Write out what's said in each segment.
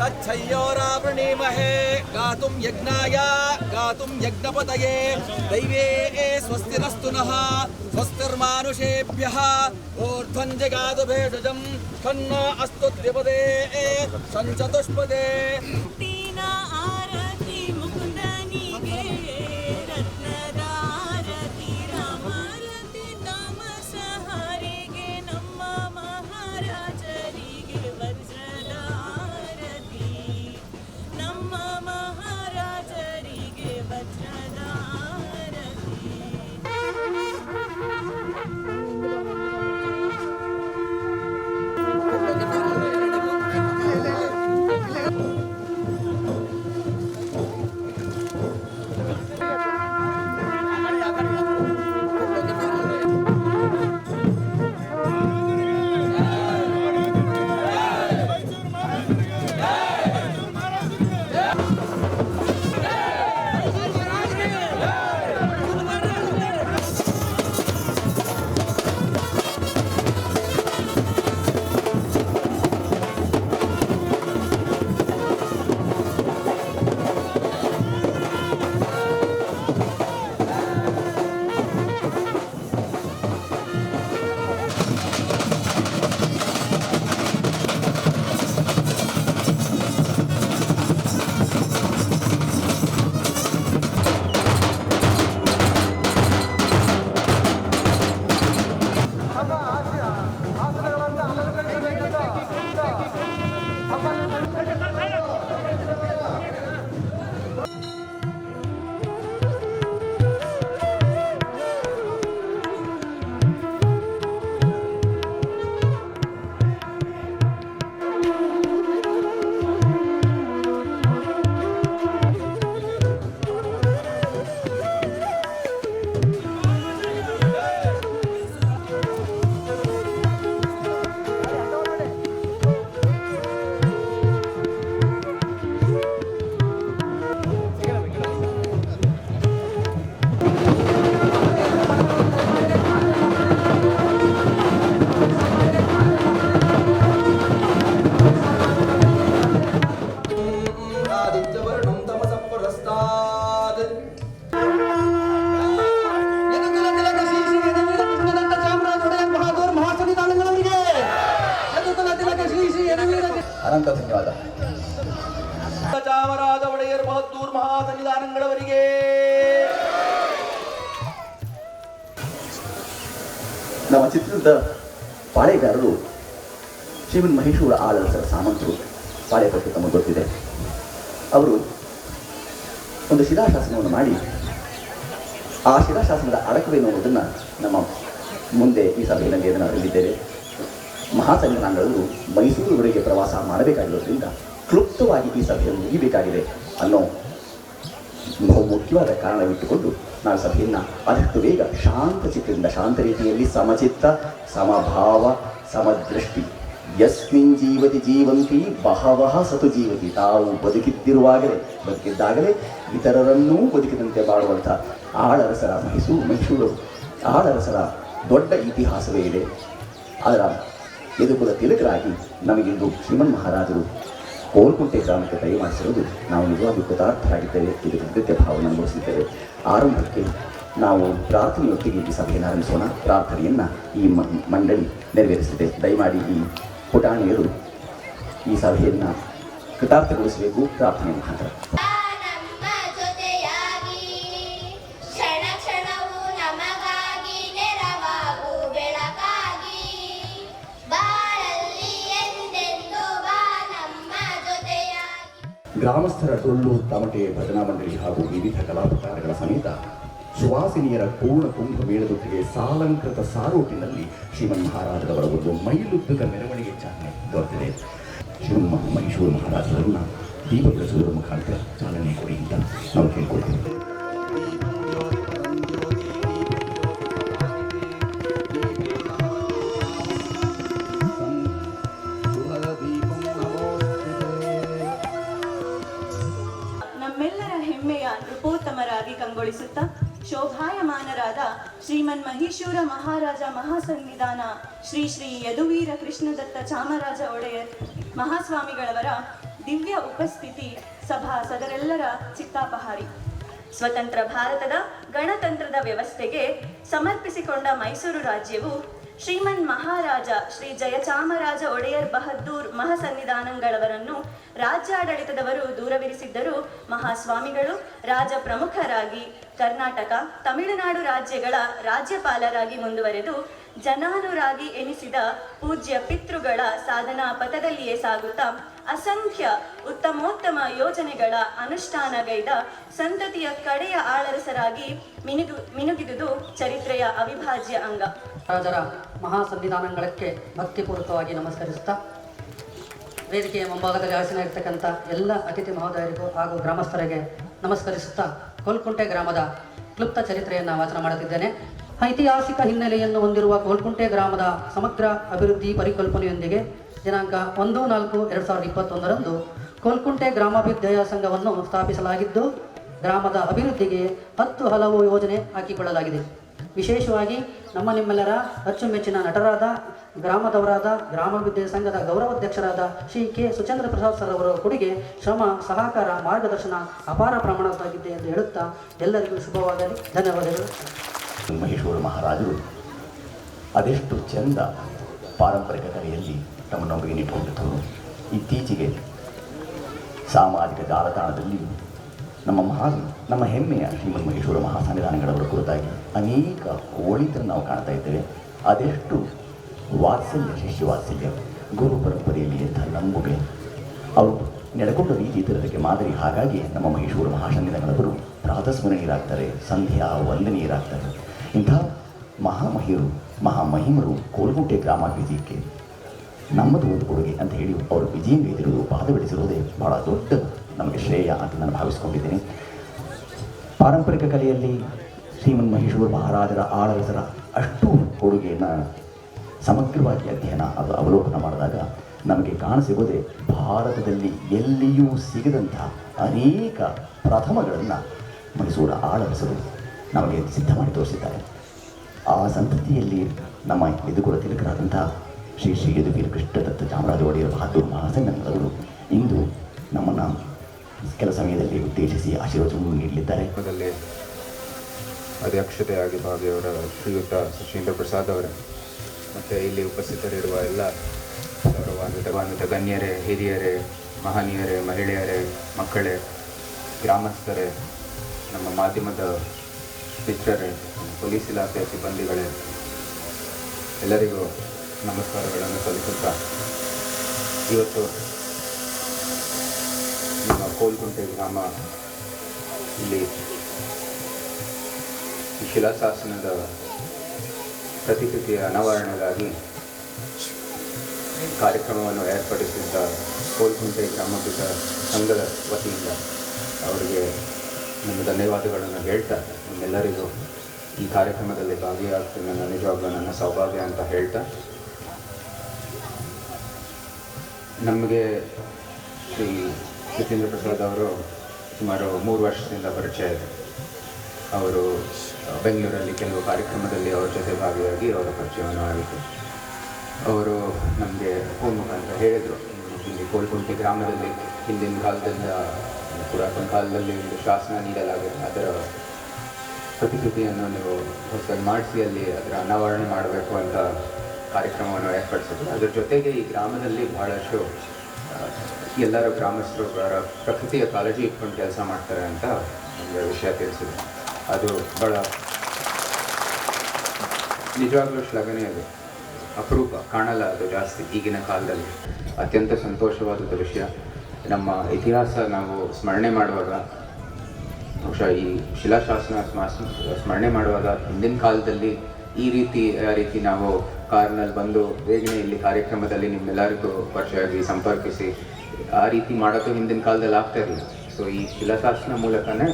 తచ్చయ్యో రావణీమహే గాతుం యజ్ఞాయ గాతుం యజ్ఞపతయే దైవే స్వస్తిరస్తు నః స్వస్తిర్మానుషేభ్యः ఊర్ధ్వం జగాదు భేషజం ఖన్న అస్తు త్రిపదే సంచతుష్పదే. ¡Vamos, vamos! ನಮ್ಮ ಚಿತ್ರದ ಪಾಳೆಗಾರರು ಶ್ರೀಮನ್ ಮಹೇಶ್ವರ ಆಡಳಿತ ಸಾಮಂತರು. ಪಾಳೆ ಬಗ್ಗೆ ತಮಗೆ ಗೊತ್ತಿದೆ. ಅವರು ಒಂದು ಶಿಲಾಶಾಸನವನ್ನು ಮಾಡಿ, ಆ ಶಿಲಾಶಾಸನದ ಅಡಕವೇನು ಅನ್ನೋದನ್ನು ನಮ್ಮ ಮುಂದೆ ಈ ಸಭೆಯಲ್ಲಿ ಅದನ್ನು ಅರಿಲಿದ್ದೇವೆ ಮೈಸೂರು ಮೈಸೂರುವರೆಗೆ ಪ್ರವಾಸ ಮಾಡಬೇಕಾಗಿರೋದ್ರಿಂದ ಕ್ಲುಪ್ತವಾಗಿ ಈ ಸಭೆಯನ್ನು ಮುಗಿಬೇಕಾಗಿದೆ ಅನ್ನೋ ಬಹು ಮುಖ್ಯವಾದ ಕಾರಣವಿಟ್ಟುಕೊಂಡು ನಾವು ಸಭೆಯನ್ನು ಆದಷ್ಟು ಬೇಗ ಶಾಂತ ಚಿತ್ತದಿಂದ, ಶಾಂತ ರೀತಿಯಲ್ಲಿ ಸಮಚಿತ್ತ, ಸಮಭಾವ, ಸಮದೃಷ್ಟಿ. ಯಸ್ಮಿನ್ ಜೀವತಿ ಜೀವಂತಿ ಬಹವಹ ಸತು ಜೀವತಿ. ತಾವು ಬದುಕಿದ್ದಿರುವಾಗಲೇ, ಬದುಕಿದ್ದಾಗಲೇ ಇತರರನ್ನೂ ಬದುಕಿದಂತೆ ಮಾಡುವಂಥ ಆಳರಸರ ಮೈಸೂರು ಮೈಸೂರು, ಆಳರಸರ ದೊಡ್ಡ ಇತಿಹಾಸವೇ ಇದೆ. ಅದರ ಎದುಕುಲ ತಿಲಕರಾಗಿ ನಮಗಿಂದು ಶ್ರೀಮನ್ ಮಹಾರಾಜರು ಕೋಲ್ಕುಂಟೆ ಗ್ರಾಮಕ್ಕೆ ಕೈ ಮಾಡಿಸಿರುವುದು ನಾವು ನಿಜವಾಗಿ ಕೃತಾರ್ಥರಾಗಿದ್ದೇವೆ ಇದು ಕೃತ್ಯ ಭಾವನೆ ಅನುಭವಿಸಿದ್ದೇವೆ. ಆರಂಭಕ್ಕೆ ನಾವು ಪ್ರಾರ್ಥನೆಯೊಟ್ಟಿಗೆ ಈ ಸಭೆಯನ್ನು ಆರಂಭಿಸೋಣ. ಪ್ರಾರ್ಥನೆಯನ್ನು ಈ ಮಂಡಳಿ ನೆರವೇರಿಸಿದೆ ದಯಮಾಡಿ ಈ ಪುಟಾಣಿಯರು ಈ ಸಭೆಯನ್ನು ಕೃತಾರ್ಥಗೊಳಿಸಬೇಕು. ಪ್ರಾರ್ಥನೆ ಮುಖಾಂತರ. ಗ್ರಾಮಸ್ಥರ ಟೊಳ್ಳು, ತಮಟೆ, ಭಜನಾ ಮಂಡಳಿ ಹಾಗೂ ವಿವಿಧ ಕಲಾಪ್ರಕಾರಗಳ ಸಮೇತ ಸುವಾಸಿನಿಯರ ಪೂರ್ಣ ಕುಂಭ ಮೇಳದೊಟ್ಟಿಗೆ ಸಾಲಂಕೃತ ಸಾರೋಟಿನಲ್ಲಿ ಶ್ರೀಮನ್ ಮಹಾರಾಜರವರ ಒಂದು ಮೈಲುದ್ದದ ಮೆರವಣಿಗೆ ಚಾಲನೆ ದೊರೆತಿದೆ. ಶ್ರೀಮನ್ ಮೈಸೂರು ಮಹಾರಾಜರನ್ನ ದೀಪ ಬೆಳೆಸುವುದರ ಮುಖಾಂತರ ಚಾಲನೆ ಕೊಡಿ ಅಂತ ನಾವು ಕೇಳ್ಕೊಳ್ತೇವೆ. ಮಹೀಶೂರ ಮಹಾರಾಜ ಮಹಾಸನ್ನಿಧಾನ, ಶ್ರೀ ಶ್ರೀ ಯದುವೀರ ಕೃಷ್ಣದತ್ತ ಚಾಮರಾಜ ಒಡೆಯರ್ ಮಹಾಸ್ವಾಮಿಗಳವರ ದಿವ್ಯ ಉಪಸ್ಥಿತಿ ಸಭಾ ಸದರೆಲ್ಲರ ಚಿತ್ತಾಪಹಾರಿ. ಸ್ವತಂತ್ರ ಭಾರತದ ಗಣತಂತ್ರದ ವ್ಯವಸ್ಥೆಗೆ ಸಮರ್ಪಿಸಿಕೊಂಡ ಮೈಸೂರು ರಾಜ್ಯವು ಶ್ರೀಮನ್ ಮಹಾರಾಜ ಶ್ರೀ ಜಯಚಾಮರಾಜ ಒಡೆಯರ್ ಬಹದ್ದೂರ್ ಮಹಾಸನ್ನಿಧಾನಗಳವರನ್ನು ರಾಜ್ಯಾಡಳಿತದವರು ದೂರವಿರಿಸಿದ್ದರು. ಮಹಾಸ್ವಾಮಿಗಳು, ರಾಜ ಪ್ರಮುಖರಾಗಿ ಕರ್ನಾಟಕ, ತಮಿಳುನಾಡು ರಾಜ್ಯಗಳ ರಾಜ್ಯಪಾಲರಾಗಿ ಮುಂದುವರೆದು ಜನಾನುರಾಗಿ ಎನಿಸಿದ ಪೂಜ್ಯ ಪಿತೃಗಳ ಸಾಧನಾ ಪಥದಲ್ಲಿಯೇ ಸಾಗುತ್ತಾ ಅಸಂಖ್ಯ ಉತ್ತಮೋತ್ತಮ ಯೋಜನೆಗಳ ಅನುಷ್ಠಾನಗೈದ ಸಂತತಿಯ ಕಡೆಯ ಆಳರಸರಾಗಿ ಮಿನುಗು, ಮಿನುಗಿದುದು ಚರಿತ್ರೆಯ ಅವಿಭಾಜ್ಯ ಅಂಗ. ರಾಜರ ಮಹಾಸನ್ನಿಧಾನಗಳಿಗೆ ಭಕ್ತಿಪೂರ್ವಕವಾಗಿ ನಮಸ್ಕರಿಸುತ್ತಾ, ವೇದಿಕೆಯ ಮುಂಭಾಗದಲ್ಲಿ ಆಸೀನರಿರ್ತಕ್ಕಂಥ ಎಲ್ಲ ಅತಿಥಿ ಮಹೋದಯರಿಗೂ ಹಾಗೂ ಗ್ರಾಮಸ್ಥರಿಗೆ ನಮಸ್ಕರಿಸುತ್ತಾ, ಕೋಲ್ಕುಂಟೆ ಗ್ರಾಮದ ಕ್ಲುಪ್ತ ಚರಿತ್ರೆಯನ್ನು ವಾಚನ ಮಾಡುತ್ತಿದ್ದೇನೆ. ಐತಿಹಾಸಿಕ ಹಿನ್ನೆಲೆಯನ್ನು ಹೊಂದಿರುವ ಕೋಲ್ಕುಂಟೆ ಗ್ರಾಮದ ಸಮಗ್ರ ಅಭಿವೃದ್ಧಿ ಪರಿಕಲ್ಪನೆಯೊಂದಿಗೆ ದಿನಾಂಕ ಒಂದು ನಾಲ್ಕು ಎರಡು ಸಾವಿರದ ಇಪ್ಪತ್ತೊಂದರಂದು ಕೋಲ್ಕುಂಟೆ ಗ್ರಾಮಾಭ್ಯುದಯ ಸಂಘವನ್ನು ಸ್ಥಾಪಿಸಲಾಗಿದ್ದು, ಗ್ರಾಮದ ಅಭಿವೃದ್ಧಿಗೆ ಹತ್ತು ಹಲವು ಯೋಜನೆ ಹಾಕಿಕೊಳ್ಳಲಾಗಿದೆ. ವಿಶೇಷವಾಗಿ ನಮ್ಮ ನಿಮ್ಮೆಲ್ಲರ ಅಚ್ಚುಮೆಚ್ಚಿನ ನಟರಾದ, ಗ್ರಾಮದವರಾದ ಗ್ರಾಮಾಭಿವೃದ್ಧಿ ಸಂಘದ ಗೌರವಾಧ್ಯಕ್ಷರಾದ ಶ್ರೀ ಕೆ. ಸುಚಂದ್ರ ಪ್ರಸಾದ್ ಸರ್ ಅವರ ಕೊಡುಗೆ ಶ್ರಮ, ಸಹಕಾರ, ಮಾರ್ಗದರ್ಶನ ಅಪಾರ ಪ್ರಮಾಣದ್ದಾಗಿದೆ ಎಂದು ಹೇಳುತ್ತಾ ಎಲ್ಲರಿಗೂ ಶುಭವಾಗಲಿ. ಧನ್ಯವಾದಗಳು. ಮಹೇಶ್ವರ ಮಹಾರಾಜರು ಅದೆಷ್ಟು ಚಂದ ಪಾರಂಪರಿಕ ಕಲೆಯಲ್ಲಿ ತಮ್ಮನ್ನು ಬಗೆನಿಟ್ಟುಕೊಂಡಿದ್ದರು ಇತ್ತೀಚೆಗೆ ಸಾಮಾಜಿಕ ಜಾಲತಾಣದಲ್ಲಿ ನಮ್ಮ ಮಹಾ, ನಮ್ಮ ಹೆಮ್ಮೆಯ ಶ್ರೀಮದ್ ಮಹೇಶ್ವರ ಮಹಾಸನ್ನಿಧಾನಗಳವರ ಕುರಿತಾಗಿ ಅನೇಕ ಹೋಳಿತನ್ನು ನಾವು ಕಾಣ್ತಾ ಇದ್ದೇವೆ. ಅದೆಷ್ಟು ವಾತ್ಸಲ್ಯ, ಶಿಷ್ಯ ವಾತ್ಸಲ್ಯ, ಗುರು ಪರಂಪರೆಯಲ್ಲಿ ಎಂಥ ನಂಬುಗೆ. ಅವರು ನಡೆಕೊಂಡ ರೀತಿ ಇತರದಕ್ಕೆ ಮಾದರಿ ಹಾಗಾಗಿ ನಮ್ಮ ಮಹೇಶ್ವರ ಮಹಾಸನ್ನಿಧಾನಗಳವರು ಪ್ರಾತಸ್ಮರಣೀಯರಾಗ್ತಾರೆ, ಸಂಧ್ಯಾ ವಂದನೀಯರಾಗ್ತಾರೆ. ಇಂಥ ಮಹಾಮಹಿರು, ಮಹಾಮಹಿಮರು ಕೋಲ್ಗುಂಟೆ ಗ್ರಾಮಾಭಿವೃದ್ಧಿಗೆ ನಮ್ಮದು ಒಂದು ಕೊಡುಗೆ ಅಂತ ಹೇಳಿ ಅವರು ವಿಜಯಂಗೈದಿರುವುದು ಪಾದ ಬಿಡಿಸಿರುವುದೇ ಬಹಳ ದೊಡ್ಡ ನಮಗೆ ಶ್ರೇಯ ಅಂತ ನಾನು ಭಾವಿಸ್ಕೊಂಡಿದ್ದೀನಿ. ಪಾರಂಪರಿಕ ಕಲೆಯಲ್ಲಿ ಶ್ರೀಮನ್ ಮಹೇಶ್ವರ ಮಹಾರಾಜರ ಆಡಳಿತರ ಅಷ್ಟು ಕೊಡುಗೆಯನ್ನು ಸಮಗ್ರವಾಗಿ ಅಧ್ಯಯನ ಅದು ಅವಲೋಕನ ಮಾಡಿದಾಗ ನಮಗೆ ಕಾಣಸಿಗೋದೆ ಭಾರತದಲ್ಲಿ ಎಲ್ಲಿಯೂ ಸಿಗದಂಥ ಅನೇಕ ಪ್ರಥಮಗಳನ್ನು ಮೈಸೂರ ಆಳರಸರು ನಮಗೆ ಸಿದ್ಧ ಮಾಡಿ ತೋರಿಸಿದ್ದಾರೆ. ಆ ಸಂತತಿಯಲ್ಲಿ ನಮ್ಮ ಎದುಗುರ ತಿಲಕರಾದಂಥ ಶ್ರೀ ಶ್ರೀ ಯದುವೀರ ಕೃಷ್ಣದತ್ತ ಚಾಮರಾಜ ಒಡೆಯರ್ ಬಹದ್ದೂರು ಮಹಾಸಂಗನವರು ಇಂದು ನಮ್ಮನ್ನು ಕೆಲ ಸಮಯದಲ್ಲಿ ಉದ್ದೇಶಿಸಿ ಆಶೀರ್ವಚನವನ್ನು ನೀಡಲಿದ್ದಾರೆ. ಅಧ್ಯಕ್ಷತೆ ಅಧ್ಯಕ್ಷತೆಯಾಗಿ ಭಾವಿಯವರ ಶ್ರೀಯುತ ಸುಶೀಂದ್ರ ಪ್ರಸಾದ್ ಅವರ, ಮತ್ತು ಇಲ್ಲಿ ಉಪಸ್ಥಿತರಿರುವ ಎಲ್ಲ ಗೌರವಾನ್ವಿತ ಗೌರವಾನ್ವಿತ ಗಣ್ಯರೇ, ಹಿರಿಯರೇ, ಮಹನೀಯರೇ, ಮಹಿಳೆಯರೇ, ಮಕ್ಕಳೇ, ಗ್ರಾಮಸ್ಥರೇ, ನಮ್ಮ ಮಾಧ್ಯಮದ ಮಿತ್ರರೇ, ಪೊಲೀಸ್ ಇಲಾಖೆಯ ಸಿಬ್ಬಂದಿಗಳೇ, ಎಲ್ಲರಿಗೂ ನಮಸ್ಕಾರಗಳನ್ನು ಸಲ್ಲಿಸುತ್ತಾ ಇವತ್ತು ಕೋಲ್ಕುಂಟೆ ಗ್ರಾಮ ಇಲ್ಲಿ ಈ ಶಿಲಾಶಾಸನದ ಪ್ರತಿಕೃತಿಯ ಅನಾವರಣೆಗಾಗಿ ಕಾರ್ಯಕ್ರಮವನ್ನು ಏರ್ಪಡಿಸಿದ್ದ ಕೋಲ್ಕುಂಟೆ ಗ್ರಾಮಪೀಠ ಸಂಘದ ವತಿಯಿಂದ ಅವರಿಗೆ ನಮ್ಮ ಧನ್ಯವಾದಗಳನ್ನು ಹೇಳ್ತಾ ನಿಮ್ಮೆಲ್ಲರಿಗೂ ಈ ಕಾರ್ಯಕ್ರಮದಲ್ಲಿ ಭಾಗಿಯಾಗ್ತೀನಿ. ನನ್ನ ನಿಜವಾಗ್ಲೂ ನನ್ನ ಸೌಭಾಗ್ಯ ಅಂತ ಹೇಳ್ತಾ. ನಮಗೆ ಶ್ರೀ ಜಿತೇಂದ್ರ ಪ್ರಸಾದ್ ಅವರು ಸುಮಾರು ಮೂರು ವರ್ಷದಿಂದ ಪರಿಚಯ ಇದೆ. ಅವರು ಬೆಂಗಳೂರಲ್ಲಿ ಕೆಲವು ಕಾರ್ಯಕ್ರಮದಲ್ಲಿ ಅವರ ಜೊತೆ ಭಾಗಿಯಾಗಿ ಅವರ ಪರಿಚಯವನ್ನು ಆಗಿತ್ತು ಅವರು ನಮಗೆ ಫೋನ್ ಮುಖಾಂತರ ಹೇಳಿದರು. ಇಲ್ಲಿ ಕೋಲ್ಕುಂಟೆ ಗ್ರಾಮದಲ್ಲಿ ಹಿಂದಿನ ಕಾಲದಿಂದ ಪುರಾತನ ಕಾಲದಲ್ಲಿ ಒಂದು ಶಾಸನ ನೀಡಲಾಗಿದೆ ಅದರ ಪ್ರತಿಕೃತಿಯನ್ನು ನೀವು ಹೊಸದಾಗಿ ಮಾಡಿಸಿ, ಅಲ್ಲಿ ಅದರ ಅನಾವರಣೆ ಮಾಡಬೇಕು ಅಂತ ಕಾರ್ಯಕ್ರಮವನ್ನು ಏರ್ಪಡಿಸಿದ್ರು. ಅದರ ಜೊತೆಗೆ ಈ ಗ್ರಾಮದಲ್ಲಿ ಬಹಳಷ್ಟು ಎಲ್ಲರ ಗ್ರಾಮಸ್ಥರು ಪ್ರಕೃತಿಯ ಕಾಳಜಿ ಇಟ್ಕೊಂಡು ಕೆಲಸ ಮಾಡ್ತಾರೆ ಅಂತ ನನಗೆ ವಿಷಯ ತಿಳಿಸಿದೆ. ಅದು ಭಾಳ ನಿಜವಾಗ್ಲೂ ಶ್ಲಾಘನೆ ಅದು. ಅಪರೂಪ, ಕಾಣಲ್ಲ ಅದು ಜಾಸ್ತಿ ಈಗಿನ ಕಾಲದಲ್ಲಿ. ಅತ್ಯಂತ ಸಂತೋಷವಾದ ದೃಶ್ಯ ನಮ್ಮ ಇತಿಹಾಸ ನಾವು ಸ್ಮರಣೆ ಮಾಡುವಾಗ, ಬಹುಶಃ ಈ ಶಿಲಾಶಾಸನ ಸ್ಮ- ಸ್ಮರಣೆ ಮಾಡುವಾಗ ಹಿಂದಿನ ಕಾಲದಲ್ಲಿ ಈ ರೀತಿ, ಆ ರೀತಿ ನಾವು ಕಾರ್ನಲ್ಲಿ ಬಂದು ಬೇಗನೆ ಇಲ್ಲಿ ಕಾರ್ಯಕ್ರಮದಲ್ಲಿ ನಿಮ್ಮೆಲ್ಲರಿಗೂ ಆಗಿ ಸಂಪರ್ಕಿಸಿ ಆ ರೀತಿ ಮಾಡೋದು ಹಿಂದಿನ ಕಾಲದಲ್ಲಿ ಆಗ್ತಾ ಇರಲಿಲ್ಲ. ಸೊ ಈ ಶಿಲಾಶಾಸನ ಮೂಲಕನೇ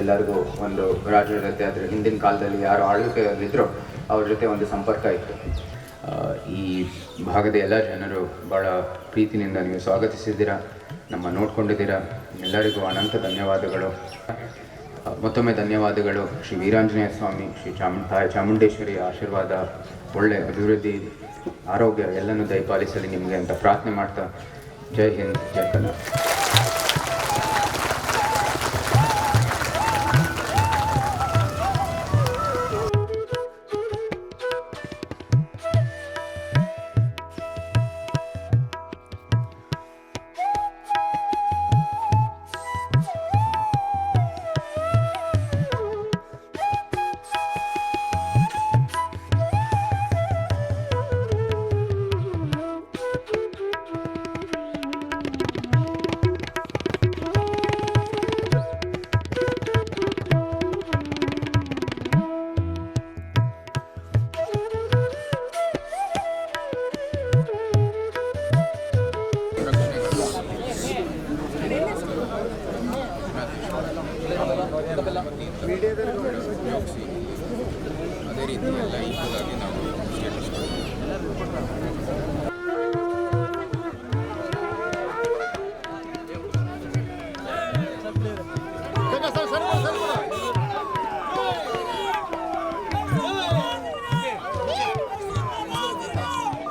ಎಲ್ಲರಿಗೂ ಒಂದು ರಾಜರ ಜೊತೆ ಆದರೆ ಹಿಂದಿನ ಕಾಲದಲ್ಲಿ ಯಾರು ಆಳ್ವಿಕೆಯಲ್ಲಿದ್ದರೋ ಅವ್ರ ಜೊತೆ ಒಂದು ಸಂಪರ್ಕ ಇತ್ತು. ಈ ಭಾಗದ ಎಲ್ಲ ಜನರು ಭಾಳ ಪ್ರೀತಿನಿಂದ ನೀವು ಸ್ವಾಗತಿಸಿದ್ದೀರಾ, ನಮ್ಮ ನೋಡ್ಕೊಂಡಿದ್ದೀರಾ, ಎಲ್ಲರಿಗೂ ಅನಂತ ಧನ್ಯವಾದಗಳು. ಮತ್ತೊಮ್ಮೆ ಧನ್ಯವಾದಗಳು. ಶ್ರೀ ವೀರಾಂಜನೇಯ ಸ್ವಾಮಿ, ಶ್ರೀ ಚಾಮುಂಡ, ತಾಯಿ ಚಾಮುಂಡೇಶ್ವರಿ ಆಶೀರ್ವಾದ, ಒಳ್ಳೆ ಅಭಿವೃದ್ಧಿ, ಆರೋಗ್ಯ ಎಲ್ಲನೂ ದಯಪಾಲಿಸಲಿ ನಿಮಗೆ ಅಂತ ಪ್ರಾರ್ಥನೆ ಮಾಡ್ತಾ जय हिंद जय कन्या ಯೋಗಿಸಿ ಅದೇ ರೀತಿ ಎಲ್ಲ ಈಕ್ವಲ್ ಆಗಿ ನಾವು ಸ್ಟೇಟಸ್